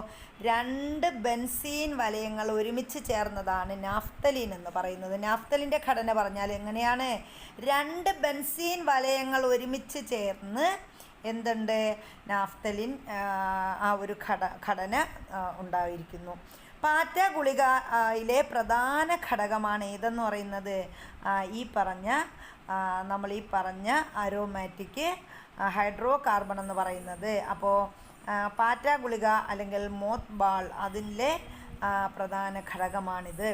രണ്ട് ബെൻസീൻ വലയങ്ങൾ ഒരുമിച്ച് ചേർന്നതാണ് നാഫ്തലിൻ എന്ന് പറയുന്നത്. നാഫ്തലിന്റെ ഘടന പറഞ്ഞാൽ എങ്ങനെയാണ്? രണ്ട് ബെൻസീൻ വലയങ്ങൾ ഒരുമിച്ച് ചേർന്ന് എന്തുണ്ട്? നാഫ്തലിൻ ആ, ഒരു ഘട ഘടന ഉണ്ടായിരിക്കുന്നു. പാറ്റ ഗുളികയിലെ പ്രധാന ഘടകമാണ് ഏതെന്ന് പറയുന്നത്? ഈ പറഞ്ഞ നമ്മൾ ഈ പറഞ്ഞ അരോമാറ്റിക് ഹൈഡ്രോ കാർബൺ എന്ന് പറയുന്നത്. അപ്പോൾ പാറ്റ ഗുളിക അല്ലെങ്കിൽ മോത്ത് ബാൾ അതിന്റെ പ്രധാന ഘടകമാണിത്.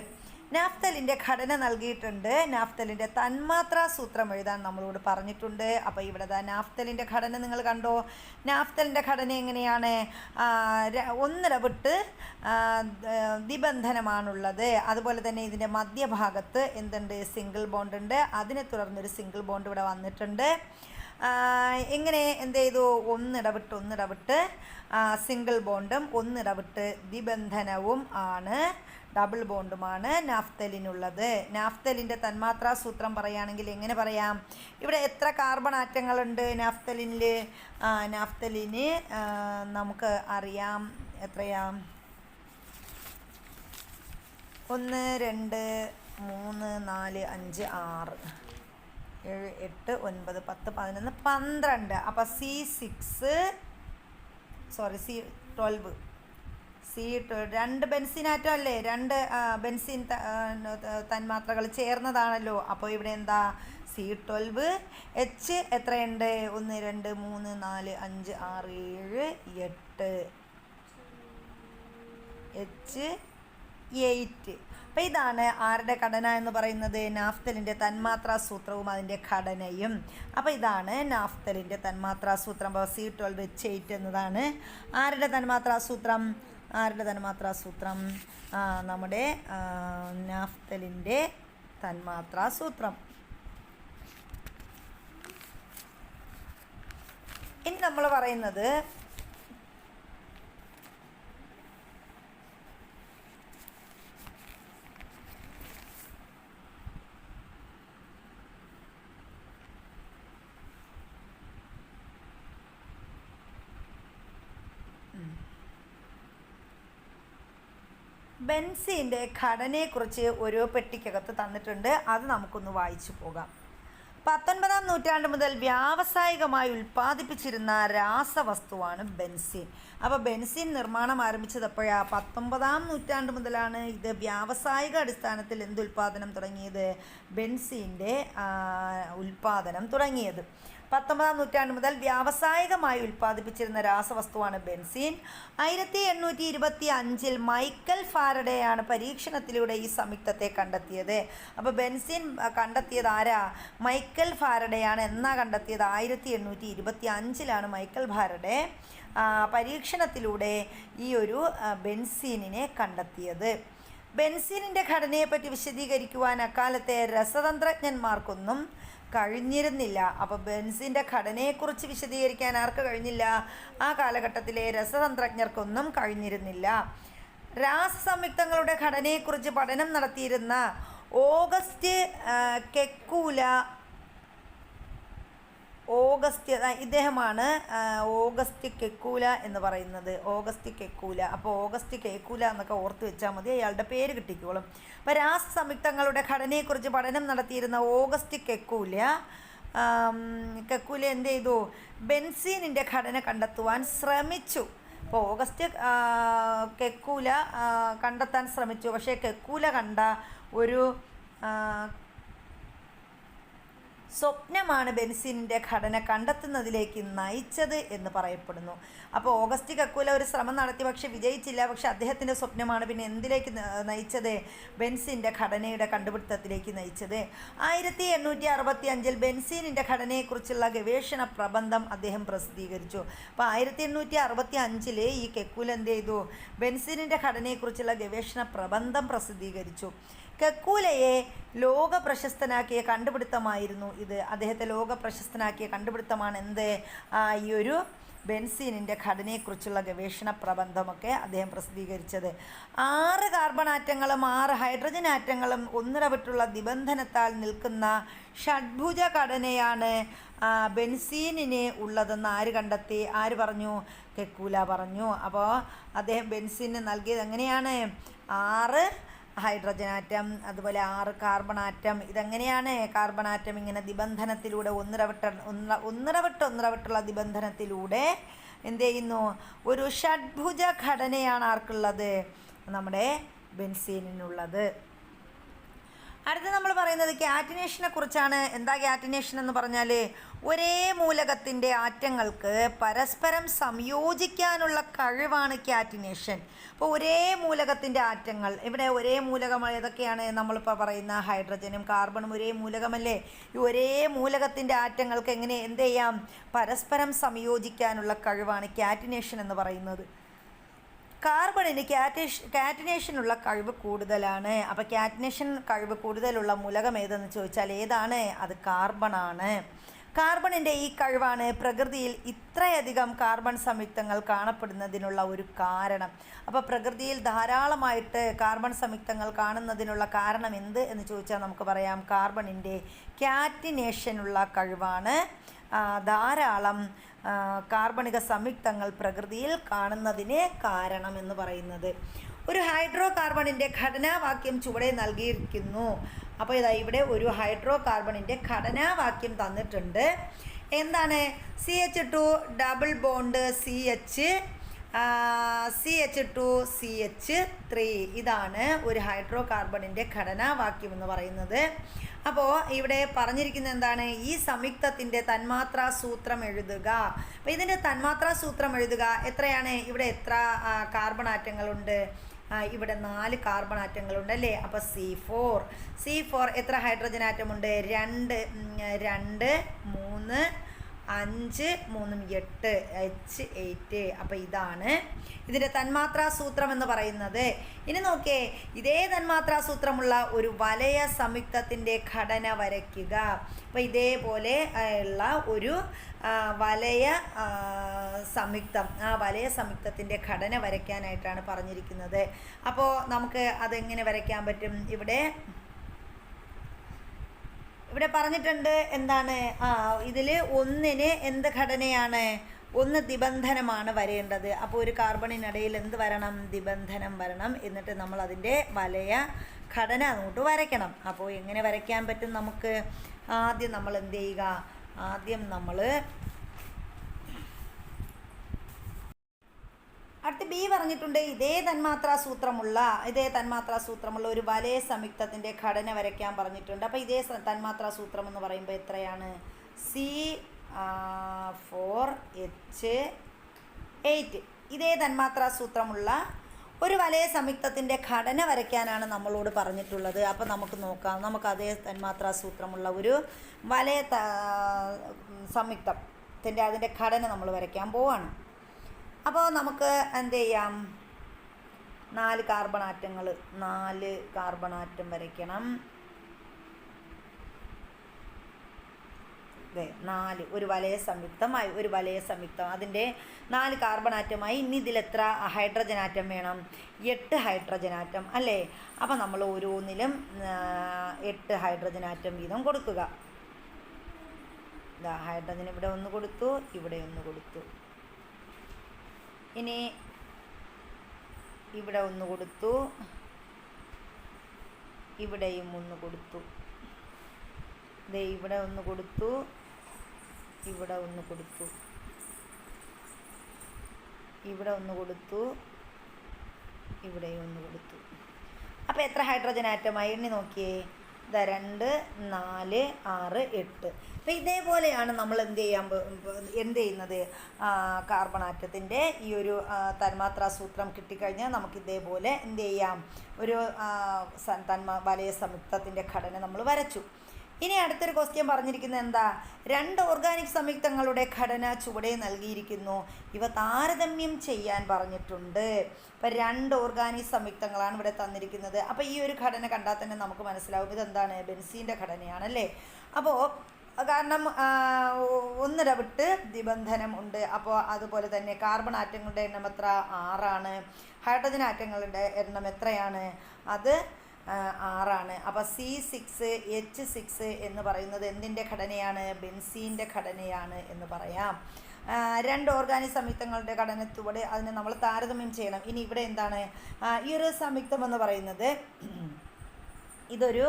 നാഫ്തലിന്റെ ഘടന നൽകിയിട്ടുണ്ട്. നാഫ്തലിന്റെ തന്മാത്രാ സൂത്രം എഴുതാൻ നമ്മളോട് പറഞ്ഞിട്ടുണ്ട്. അപ്പോൾ ഇവിടെ ദാ നാഫ്തലിന്റെ ഘടന നിങ്ങൾ കണ്ടോ? നാഫ്തലിന്റെ ഘടന എങ്ങനെയാണ്? ഒന്നര വിട്ട് നിബന്ധനമാണുള്ളത്. അതുപോലെ തന്നെ ഇതിന്റെ മധ്യഭാഗത്ത് എന്തുണ്ട്? സിംഗിൾ ബോണ്ട് ഉണ്ട്. അതിനെ തുടർന്നൊരു സിംഗിൾ ബോണ്ട് ഇവിടെ വന്നിട്ടുണ്ട്. എങ്ങനെ എന്ത് ചെയ്തു? ഒന്നിടവിട്ട് ഒന്നിടവിട്ട് സിംഗിൾ ബോണ്ടും ഒന്നിടവിട്ട് ദ്വിബന്ധനവും ആണ്. ഡബിൾ ബോണ്ടുമാണ് നാഫ്തലിനുള്ളത്. നാഫ്തലിന്റെ തന്മാത്രാ സൂത്രം പറയുകയാണെങ്കിൽ എങ്ങനെ പറയാം? ഇവിടെ എത്ര കാർബൺ ആറ്റങ്ങളുണ്ട് നാഫ്തലിനിൽ? നാഫ്തലിന് നമുക്ക് അറിയാം. എത്രയാ? ഒന്ന് രണ്ട് മൂന്ന് നാല് അഞ്ച് ആറ്. ഏഴ് എട്ട് ഒൻപത് പത്ത് പതിനൊന്ന് പന്ത്രണ്ട്. അപ്പോൾ C six sorry C twelve C രണ്ട് ബെൻസിനാറ്റം അല്ലേ? രണ്ട് ബെൻസിൻ തന്മാത്രകൾ ചേർന്നതാണല്ലോ. അപ്പോൾ ഇവിടെ എന്താ? സി ട്വൽവ് എച്ച് എത്രയുണ്ട്? ഒന്ന് രണ്ട് മൂന്ന് നാല് അഞ്ച് ആറ് ഏഴ് എട്ട്. എച്ച് എയ്റ്റ് അപ്പം ഇതാണ് ആരുടെ ഘടന എന്ന് പറയുന്നത്? നാഫ്തലിന്റെ തന്മാത്രാ സൂത്രവും അതിന്റെ ഘടനയും. അപ്പോൾ ഇതാണ് നാഫ്തലിന്റെ തന്മാത്രാ സൂത്രം. അപ്പോൾ സി ട്വൽവ് എച്ച് എയ്റ്റ് എന്നതാണ്. ആരുടെ തന്മാത്രാ സൂത്രം? ആരുടെ തന്മാത്രാ സൂത്രം? നമ്മുടെ നാഫ്തലിന്റെ തന്മാത്രാ സൂത്രം. ഇനി നമ്മൾ പറയുന്നത് ബെൻസിന്റെ ഘടനയെക്കുറിച്ച് ഒരു പെട്ടിക്കകത്ത് തന്നിട്ടുണ്ട്. അത് നമുക്കൊന്ന് വായിച്ചു പോകാം. പത്തൊൻപതാം നൂറ്റാണ്ട് മുതൽ വ്യാവസായികമായി ഉൽപ്പാദിപ്പിച്ചിരുന്ന രാസവസ്തുവാണ് ബെൻസിൻ. അപ്പോൾ ബെൻസിൻ നിർമ്മാണം ആരംഭിച്ചത് എപ്പോഴാണ് പത്തൊമ്പതാം നൂറ്റാണ്ട് മുതലാണ് ഇത് വ്യാവസായിക അടിസ്ഥാനത്തിൽ എന്ത് ഉൽപ്പാദനം തുടങ്ങിയത്? ബെൻസിന്റെ ഉൽപ്പാദനം തുടങ്ങിയത്. പത്തൊമ്പതാം നൂറ്റാണ്ട് മുതൽ വ്യാവസായികമായി ഉൽപ്പാദിപ്പിച്ചിരുന്ന രാസവസ്തുവാണ് ബെൻസീൻ. ആയിരത്തി എണ്ണൂറ്റി ഇരുപത്തി അഞ്ചിൽ മൈക്കൽ ഫാരഡെയാണ് പരീക്ഷണത്തിലൂടെ ഈ സംയുക്തത്തെ കണ്ടെത്തിയത്. അപ്പോൾ ബെൻസീൻ കണ്ടെത്തിയത് ആരാ? മൈക്കൽ ഫാരഡെയാണ്. എന്നാ കണ്ടെത്തിയത്? ആയിരത്തി എണ്ണൂറ്റി ഇരുപത്തി അഞ്ചിലാണ് മൈക്കൽ ഫാരഡെ പരീക്ഷണത്തിലൂടെ ഈ ഒരു ബെൻസീനിനെ കണ്ടെത്തിയത്. ബെൻസീനിന്റെ ഘടനയെപ്പറ്റി വിശദീകരിക്കുവാൻ അക്കാലത്തെ രസതന്ത്രജ്ഞന്മാർക്കൊന്നും കഴിഞ്ഞിരുന്നില്ല. അപ്പോൾ ബെൻസിന്റെ ഘടനയെക്കുറിച്ച് വിശദീകരിക്കാൻ ആർക്ക് കഴിഞ്ഞില്ല? ആ കാലഘട്ടത്തിലെ രസതന്ത്രജ്ഞർക്കൊന്നും കഴിഞ്ഞിരുന്നില്ല. രാസസംയുക്തങ്ങളുടെ ഘടനയെക്കുറിച്ച് പഠനം നടത്തിയിരുന്ന ഓഗസ്റ്റ് കെക്കൂല ഓഗസ്റ്റ് ആ, ഇദ്ദേഹമാണ് ഓഗസ്റ്റ് കെക്കൂല എന്ന് പറയുന്നത്. August Kekule. അപ്പോൾ ഓഗസ്റ്റ് കേക്കൂല എന്നൊക്കെ ഓർത്ത് വെച്ചാൽ മതി അയാളുടെ പേര് കിട്ടിക്കോളും. അപ്പോൾ രാസ സംയുക്തങ്ങളുടെ ഘടനയെക്കുറിച്ച് പഠനം നടത്തിയിരുന്ന ഓഗസ്റ്റ് കെക്കൂല കെക്കൂല എന്ത് ചെയ്തു? ബെൻസീനിന്റെ ഘടന കണ്ടെത്തുവാൻ ശ്രമിച്ചു. അപ്പോൾ ഓഗസ്റ്റ് കെക്കൂല കണ്ടെത്താൻ ശ്രമിച്ചു. പക്ഷേ കെക്കൂല കണ്ട ഒരു സ്വപ്നമാണ് ബെൻസിനിന്റെ ഘടന കണ്ടെത്തുന്നതിലേക്ക് നയിച്ചത് എന്ന് പറയപ്പെടുന്നു. അപ്പോൾ ഓഗസ്റ്റ് കക്കൂല ഒരു ശ്രമം നടത്തി പക്ഷെ വിജയിച്ചില്ല. പക്ഷെ അദ്ദേഹത്തിന്റെ സ്വപ്നമാണ് പിന്നെ എന്തിലേക്ക് നയിച്ചത്? ബെൻസിന്റെ ഘടനയുടെ കണ്ടുപിടുത്തത്തിലേക്ക് നയിച്ചത്. ആയിരത്തി എണ്ണൂറ്റി അറുപത്തി അഞ്ചിൽ ബെൻസീനിന്റെ ഘടനയെക്കുറിച്ചുള്ള ഗവേഷണ പ്രബന്ധം അദ്ദേഹം പ്രസിദ്ധീകരിച്ചു. അപ്പോൾ ആയിരത്തി എണ്ണൂറ്റി അറുപത്തി അഞ്ചിൽ ഈ കെക്കൂൽ എന്ത് ചെയ്തു? ബെൻസീനിന്റെ ഘടനയെക്കുറിച്ചുള്ള ഗവേഷണ പ്രബന്ധം പ്രസിദ്ധീകരിച്ചു. കക്കൂലയെ ലോക പ്രശസ്തനാക്കിയ കണ്ടുപിടുത്തമായിരുന്നു ഇത്. അദ്ദേഹത്തെ ലോക പ്രശസ്തനാക്കിയ കണ്ടുപിടുത്തമാണ് എന്ത് ഈ ഒരു ബെൻസീനിന്റെ ഘടനയെക്കുറിച്ചുള്ള ഗവേഷണ പ്രബന്ധമൊക്കെ അദ്ദേഹം പ്രസിദ്ധീകരിച്ചത്. ആറ് കാർബൺ ആറ്റങ്ങളും ആറ് ഹൈഡ്രജൻ ആറ്റങ്ങളും ഒന്നിടവിട്ടുള്ള നിബന്ധനത്താൽ നിൽക്കുന്ന ഷഡ്ഭുജ ഘടനയാണ് ബെൻസീനിന് ഉള്ളതെന്ന് ആര് കണ്ടെത്തി? ആര് പറഞ്ഞു? കെക്കൂല പറഞ്ഞു. അപ്പോൾ അദ്ദേഹം ബെൻസീന് നൽകിയത് എങ്ങനെയാണ്? ആറ് ഹൈഡ്രജൻ ആറ്റം അതുപോലെ ആറ് കാർബൺ ആറ്റം ഇതെങ്ങനെയാണ് കാർബൺ ആറ്റം ഇങ്ങനെ നിബന്ധനത്തിലൂടെ ഒന്നിടവിട്ട ഒന്ന ഒന്നിടവിട്ട് ഒന്നിടവിട്ടുള്ള നിബന്ധനത്തിലൂടെ എന്ത് ചെയ്യുന്നു? ഒരു ഷഡ്ഭുജ ഘടനയാണ് ആർക്കുള്ളത്? നമ്മുടെ ബെൻസീനിനുള്ളത്. അടുത്ത നമ്മൾ പറയുന്നത് ക്യാറ്റിനേഷനെ കുറിച്ചാണ്. എന്താ ക്യാറ്റിനേഷൻ എന്ന് പറഞ്ഞാൽ ഒരേ മൂലകത്തിന്റെ ആറ്റങ്ങൾക്ക് പരസ്പരം സംയോജിക്കാനുള്ള കഴിവാണ് ക്യാറ്റിനേഷൻ. അപ്പോൾ ഒരേ മൂലകത്തിന്റെ ആറ്റങ്ങൾ ഇവിടെ ഒരേ മൂലകം ഏതൊക്കെയാണ് നമ്മളിപ്പോൾ പറയുന്ന ഹൈഡ്രജനും കാർബണും ഒരേ മൂലകമല്ലേ? ഈ ഒരേ മൂലകത്തിന്റെ ആറ്റങ്ങൾക്ക് എങ്ങനെ എന്ത് ചെയ്യാം? പരസ്പരം സംയോജിക്കാനുള്ള കഴിവാണ് ക്യാറ്റിനേഷൻ എന്ന് പറയുന്നത്. കാർബണിന് കാറ്റേഷ് കാറ്റിനേഷനുള്ള കഴിവ് കൂടുതലാണ്. അപ്പോൾ കാറ്റിനേഷൻ കഴിവ് കൂടുതലുള്ള മൂലകം ഏതെന്ന് ചോദിച്ചാൽ ഏതാണ്? അത് കാർബണാണ്. കാർബണിന്റെ ഈ കഴിവാണ് പ്രകൃതിയിൽ ഇത്രയധികം കാർബൺ സംയുക്തങ്ങൾ കാണപ്പെടുന്നതിനുള്ള ഒരു കാരണം. അപ്പോൾ പ്രകൃതിയിൽ ധാരാളമായിട്ട് കാർബൺ സംയുക്തങ്ങൾ കാണുന്നതിനുള്ള കാരണം എന്ത് എന്ന് ചോദിച്ചാൽ നമുക്ക് പറയാം കാർബണിന്റെ കാറ്റിനേഷനുള്ള കഴിവാണ്. ധാരാളം കാർബണിക സംയുക്തങ്ങൾ പ്രകൃതിയിൽ കാണുന്നതിന് കാരണം എന്ന് പറയുന്നത്. ഒരു ഹൈഡ്രോ കാർബണിന്റെ ഘടനാവാക്യം ചുവടെ നൽകിയിരിക്കുന്നു. അപ്പോൾ ഇതാ ഇവിടെ ഒരു ഹൈഡ്രോ കാർബണിന്റെ ഘടനാവാക്യം തന്നിട്ടുണ്ട്. എന്താണ്? C H two double bond C H C H two C H three ഇതാണ് ഒരു ഹൈഡ്രോ കാർബണിന്റെ ഘടനാവാക്യം എന്ന് പറയുന്നത്. അപ്പോൾ ഇവിടെ പറഞ്ഞിരിക്കുന്ന എന്താണ്? ഈ സംയുക്തത്തിന്റെ തന്മാത്രാ സൂത്രം എഴുതുക. അപ്പോൾ ഇതിന്റെ തന്മാത്രാ സൂത്രം എഴുതുക എത്രയാണ്? ഇവിടെ എത്ര കാർബൺ ആറ്റങ്ങളുണ്ട് ഇവിടെ നാല് കാർബൺ ആറ്റങ്ങളുണ്ട് അല്ലേ? അപ്പോൾ സി ഫോർ സി ഫോർ എത്ര ഹൈഡ്രജൻ ആറ്റം ഉണ്ട്? രണ്ട് രണ്ട് മൂന്ന് അഞ്ച് മൂന്നും എട്ട് എച്ച് എയ്റ്റ് അപ്പോൾ ഇതാണ് ഇതിന്റെ തന്മാത്രാ സൂത്രം എന്ന് പറയുന്നത്. ഇനി നോക്കേ ഇതേ തന്മാത്രാ സൂത്രമുള്ള ഒരു വലയ സംയുക്തത്തിന്റെ ഘടന വരയ്ക്കുക. അപ്പോൾ ഇതേപോലെ ഉള്ള ഒരു വലയ സംയുക്തം ആ വലയ സംയുക്തത്തിന്റെ ഘടന വരയ്ക്കാനായിട്ടാണ് പറഞ്ഞിരിക്കുന്നത്. അപ്പോൾ നമുക്ക് അതെങ്ങനെ വരയ്ക്കാൻ പറ്റും? ഇവിടെ ഇവിടെ പറഞ്ഞിട്ടുണ്ട് എന്താണ്? ആ ഇതിൽ ഒന്നിന് എന്ത് ഘടനയാണ്? ഒന്ന് നിബന്ധനമാണ് വരേണ്ടത്. അപ്പോൾ ഒരു കാർബണിനിടയിൽ എന്ത് വരണം? നിബന്ധനം വരണം. എന്നിട്ട് നമ്മൾ അതിന്റെ വലയ ഘടന അങ്ങോട്ട് വരയ്ക്കണം. അപ്പോൾ എങ്ങനെ വരയ്ക്കാൻ പറ്റും നമുക്ക്? ആദ്യം നമ്മൾ എന്ത് ചെയ്യുക? ആദ്യം നമ്മൾ അടുത്ത് ബി പറഞ്ഞിട്ടുണ്ട് ഇതേ തന്മാത്രാ സൂത്രമുള്ള ഇതേ തന്മാത്രാ സൂത്രമുള്ള ഒരു വലയ സംയുക്തത്തിന്റെ ഘടന വരയ്ക്കാൻ പറഞ്ഞിട്ടുണ്ട്. അപ്പോൾ ഇതേ തന്മാത്രാ സൂത്രം എന്ന് പറയുമ്പോൾ എത്രയാണ്? സി ഫോർ എച്ച് എയ്റ്റ് ഇതേ തന്മാത്രാ സൂത്രമുള്ള ഒരു വലയ സംയുക്തത്തിന്റെ ഘടന വരയ്ക്കാനാണ് നമ്മളോട് പറഞ്ഞിട്ടുള്ളത്. അപ്പോൾ നമുക്ക് നോക്കാം. നമുക്ക് അതേ തന്മാത്രാ സൂത്രമുള്ള ഒരു വലയ സംയുക്തത്തിന്റെ അതിന്റെ ഘടന നമ്മൾ വരയ്ക്കാൻ പോവാണ്. അപ്പോൾ നമുക്ക് എന്ത് ചെയ്യാം? നാല് കാർബൺ ആറ്റങ്ങൾ നാല് കാർബൺ ആറ്റം വരയ്ക്കണം നാല്. ഒരു വലയ സംയുക്തമായി ഒരു വലയ സംയുക്തം. അതിന്റെ നാല് കാർബൺ ആറ്റമായി ഇനി ഇതിലെത്ര ഹൈഡ്രജൻ ആറ്റം വേണം? എട്ട് ഹൈഡ്രജൻ ആറ്റം അല്ലേ? അപ്പോൾ നമ്മൾ ഓരോന്നിലും എട്ട് ഹൈഡ്രജൻ ആറ്റം വീതം കൊടുക്കുക. ഹൈഡ്രജൻ ഇവിടെ ഒന്ന് കൊടുത്തു ഇവിടെ ഒന്ന് കൊടുത്തു. ഇനി ഇവിടെ ഒന്ന് കൊടുത്തു. ഇവിടെയും ഒന്ന് കൊടുത്തു. ദേ ഇവിടെ ഒന്ന് കൊടുത്തു. ഇവിടെ ഒന്ന് കൊടുത്തു. ഇവിടെ ഒന്ന് കൊടുത്തു. ഇവിടെയും ഒന്ന് കൊടുത്തു. അപ്പോൾ എത്ര ഹൈഡ്രജൻ ആറ്റമായി എണ്ണി നോക്കിയേ? രണ്ട് നാല് ആറ് എട്ട്. അപ്പോൾ ഇതേപോലെയാണ് നമ്മൾ എന്ത് ചെയ്യാൻ എന്ത് ചെയ്യുന്നത്? കാർബണാറ്റത്തിന്റെ ഈ ഒരു തന്മാത്രാ സൂത്രം കിട്ടിക്കഴിഞ്ഞാൽ നമുക്ക് ഇതേപോലെ എന്ത് ചെയ്യാം? ഒരു തന്മ വലയ സംയുക്തത്തിന്റെ ഘടന നമ്മൾ വരച്ചു. ഇനി അടുത്തൊരു ക്വസ്റ്റ്യൻ പറഞ്ഞിരിക്കുന്നത് എന്താ? രണ്ട് ഓർഗാനിക് സംയുക്തങ്ങളുടെ ഘടന ചുവടെ നൽകിയിരിക്കുന്നു. ഇവ താരതമ്യം ചെയ്യാൻ പറഞ്ഞിട്ടുണ്ട്. ഇപ്പം രണ്ട് ഓർഗാനിക് സംയുക്തങ്ങളാണ് ഇവിടെ തന്നിരിക്കുന്നത്. അപ്പോൾ ഈ ഒരു ഘടന കണ്ടാൽ തന്നെ നമുക്ക് മനസ്സിലാവും. ഇതെന്താണ്? ബെൻസീന്റെ ഘടനയാണല്ലേ? അപ്പോൾ കാരണം ഒന്നര വിട്ട് നിബന്ധനം ഉണ്ട്. അപ്പോൾ അതുപോലെ തന്നെ കാർബൺ ആറ്റങ്ങളുടെ എണ്ണം എത്ര? ആറാണ്. ഹൈഡ്രജൻ ആറ്റങ്ങളുടെ എണ്ണം എത്രയാണ്? അത് ആറാണ്. അപ്പോൾ സി സിക്സ് എച്ച് സിക്സ് എന്ന് പറയുന്നത് എന്തിന്റെ ഘടനയാണ്? ബെൻസീന്റെ ഘടനയാണ് എന്ന് പറയാം. രണ്ട് ഓർഗാനിക് സംയുക്തങ്ങളുടെ ഘടനത്തോടെ അതിനെ നമ്മൾ താരതമ്യം ചെയ്യണം. ഇനി ഇവിടെ എന്താണ്? ഈ ഒരു സംയുക്തം എന്ന് പറയുന്നത് ഇതൊരു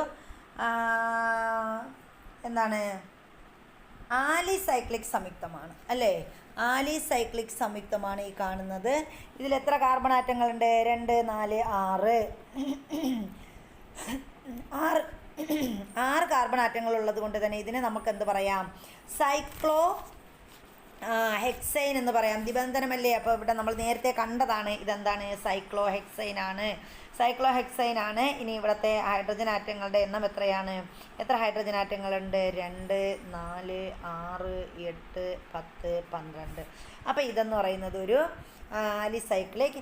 എന്താണ്? ആലിസൈക്ലിക് സംയുക്തമാണ്. അല്ലേ? ആലിസൈക്ലിക് സംയുക്തമാണ് ഈ കാണുന്നത്. ഇതിൽ എത്ര കാർബൺ ആറ്റങ്ങളുണ്ട് രണ്ട് നാല് ആറ്. ആറ് ആറ് കാർബൺ ആറ്റങ്ങൾ ഉള്ളത് കൊണ്ട് തന്നെ ഇതിനെ നമുക്ക് എന്ത് പറയാം സൈക്ലോ ഹെക്സൈൻ എന്ന് പറയാം. നിബന്ധനമല്ലേ? അപ്പോൾ ഇവിടെ നമ്മൾ നേരത്തെ കണ്ടതാണ് ഇതെന്താണ്? സൈക്ലോ ഹെക്സൈൻ ആണ്. സൈക്ലോ ഹെക്സൈൻ ആണ്. ഇനി ഇവിടുത്തെ ഹൈഡ്രജൻ ആറ്റങ്ങളുടെ എണ്ണം എത്രയാണ്? എത്ര ഹൈഡ്രജൻ ആറ്റങ്ങളുണ്ട്? രണ്ട് നാല് ആറ് എട്ട് പത്ത് പന്ത്രണ്ട്. അപ്പോൾ ഇതെന്ന് പറയുന്നത് ഒരു ആലിസൈക്ലിക്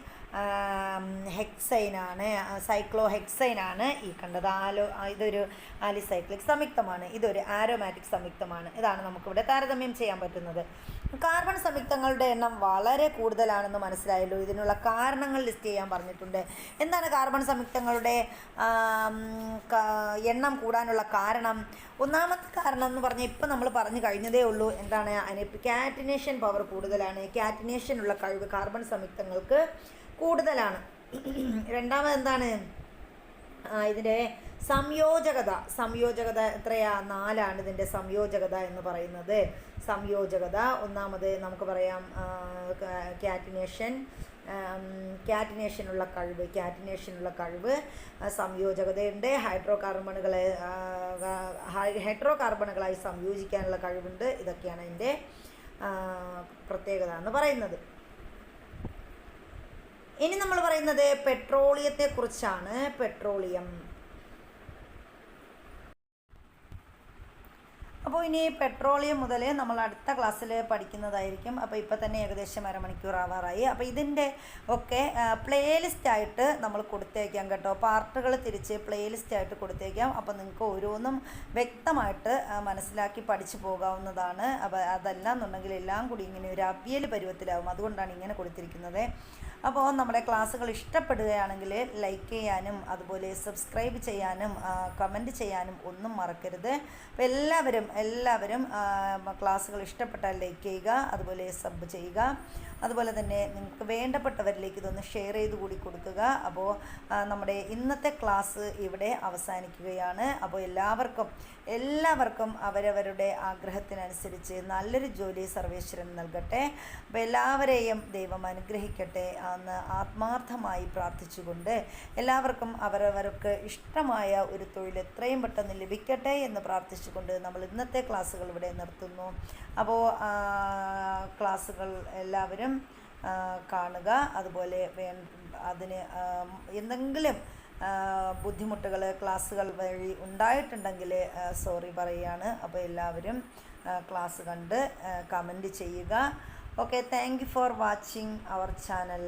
ഹെക്സൈനാണ് സൈക്ലോ ഹെക്സൈനാണ് ഈ കണ്ടത്. ആലോ ഇതൊരു ആലിസൈക്ലിക് സംയുക്തമാണ്. ഇതൊരു ആരോമാറ്റിക് സംയുക്തമാണ്. ഇതാണ് നമുക്കിവിടെ താരതമ്യം ചെയ്യാൻ പറ്റുന്നത്. കാർബൺ സംയുക്തങ്ങളുടെ എണ്ണം വളരെ കൂടുതലാണെന്ന് മനസ്സിലായല്ലോ. ഇതിനുള്ള കാരണങ്ങൾ ലിസ്റ്റ് ചെയ്യാൻ പറഞ്ഞിട്ടുണ്ട്. എന്താണ് കാർബൺ സംയുക്തങ്ങളുടെ എണ്ണം കൂടാനുള്ള കാരണം? ഒന്നാമത്തെ കാരണം എന്ന് പറഞ്ഞാൽ ഇപ്പം നമ്മൾ പറഞ്ഞു കഴിഞ്ഞതേ ഉള്ളൂ. എന്താണ്? അതിന് കാറ്റിനേഷൻ പവർ കൂടുതലാണ്. കാറ്റിനേഷനുള്ള കഴിവ് കാർബൺ സംയുക്തങ്ങൾക്ക് കൂടുതലാണ്. രണ്ടാമത് എന്താണ്? ഇതിന്റെ സംയോജകത. സംയോജകത എത്രയാ? നാലാണ് ഇതിന്റെ സംയോജകത എന്ന് പറയുന്നത്. സംയോജകത. ഒന്നാമത് നമുക്ക് പറയാം കാറ്റിനേഷൻ. കാറ്റിനേഷനുള്ള കഴിവ് കാറ്റിനേഷനുള്ള കഴിവ് സംയോജകതയുണ്ട്. ഹൈഡ്രോ കാർബണുകളെ ഹൈഡ്രോ കാർബണുകളായി സംയോജിക്കാനുള്ള കഴിവുണ്ട്. ഇതൊക്കെയാണ് അതിന്റെ പ്രത്യേകത എന്ന് പറയുന്നത്. ഇനി നമ്മൾ പറയുന്നത് പെട്രോളിയത്തെക്കുറിച്ചാണ്. പെട്രോളിയം. അപ്പോൾ ഇനി പെട്രോളിയം മുതൽ നമ്മൾ അടുത്ത ക്ലാസ്സിൽ പഠിക്കുന്നതായിരിക്കും. അപ്പോൾ ഇപ്പോൾ തന്നെ ഏകദേശം അരമണിക്കൂർ ആവാറായി. അപ്പോൾ ഇതിന്റെ ഒക്കെ പ്ലേലിസ്റ്റ് ആയിട്ട് നമ്മൾ കൊടുത്തേക്കാം കേട്ടോ. പാർട്ടുകൾ തിരിച്ച് പ്ലേലിസ്റ്റ് ആയിട്ട് കൊടുത്തേക്കാം. അപ്പോൾ നിങ്ങൾക്ക് ഓരോന്നും വ്യക്തമായിട്ട് മനസ്സിലാക്കി പഠിച്ചു പോകാവുന്നതാണ്. അപ്പോൾ അതല്ല എന്നുണ്ടെങ്കിൽ എല്ലാം കൂടി ഇങ്ങനെ ഒരു അവിയൽ പരുവത്തിലാവും. അതുകൊണ്ടാണ് ഇങ്ങനെ കൊടുത്തിരിക്കുന്നത്. അപ്പോൾ നമ്മുടെ ക്ലാസ്സുകൾ ഇഷ്ടപ്പെടുകയാണെങ്കിൽ ലൈക്ക് ചെയ്യാനും അതുപോലെ സബ്സ്ക്രൈബ് ചെയ്യാനും കമന്റ് ചെയ്യാനും ഒന്നും മറക്കരുത്. അപ്പോൾ എല്ലാവരും എല്ലാവരും ക്ലാസ്സുകൾ ഇഷ്ടപ്പെട്ടാൽ ലൈക്ക് ചെയ്യുക അതുപോലെ സബ് ചെയ്യുക. അതുപോലെ തന്നെ നിങ്ങൾക്ക് വേണ്ടപ്പെട്ടവരിലേക്ക് ഇതൊന്ന് ഷെയർ ചെയ്ത് കൂടി കൊടുക്കുക. അപ്പോൾ നമ്മുടെ ഇന്നത്തെ ക്ലാസ് ഇവിടെ അവസാനിക്കുകയാണ്. അപ്പോൾ എല്ലാവർക്കും എല്ലാവർക്കും അവരവരുടെ ആഗ്രഹത്തിനനുസരിച്ച് നല്ലൊരു ജോലി സർവേശ്വരൻ നൽകട്ടെ. അപ്പോൾ എല്ലാവരെയും ദൈവം അനുഗ്രഹിക്കട്ടെ. എന്ന് ആത്മാർത്ഥമായി പ്രാർത്ഥിച്ചുകൊണ്ട് എല്ലാവർക്കും അവരവർക്ക് ഇഷ്ടമായ ഒരു തൊഴിൽ എത്രയും പെട്ടെന്ന് ലഭിക്കട്ടെ എന്ന് പ്രാർത്ഥിച്ചുകൊണ്ട് നമ്മൾ ഇന്നത്തെ ക്ലാസ്സുകൾ ഇവിടെ നിർത്തുന്നു. അപ്പോൾ ക്ലാസ്സുകൾ എല്ലാവരും കാണുക. അതുപോലെ വേ അതിന് എന്തെങ്കിലും ബുദ്ധിമുട്ടുകൾ ക്ലാസ്സുകൾ വഴി ഉണ്ടായിട്ടുണ്ടെങ്കിൽ സോറി പറയുകയാണ്. അപ്പോൾ എല്ലാവരും ക്ലാസ് കണ്ട് കമന്റ് ചെയ്യുക. Okay thank you for watching our channel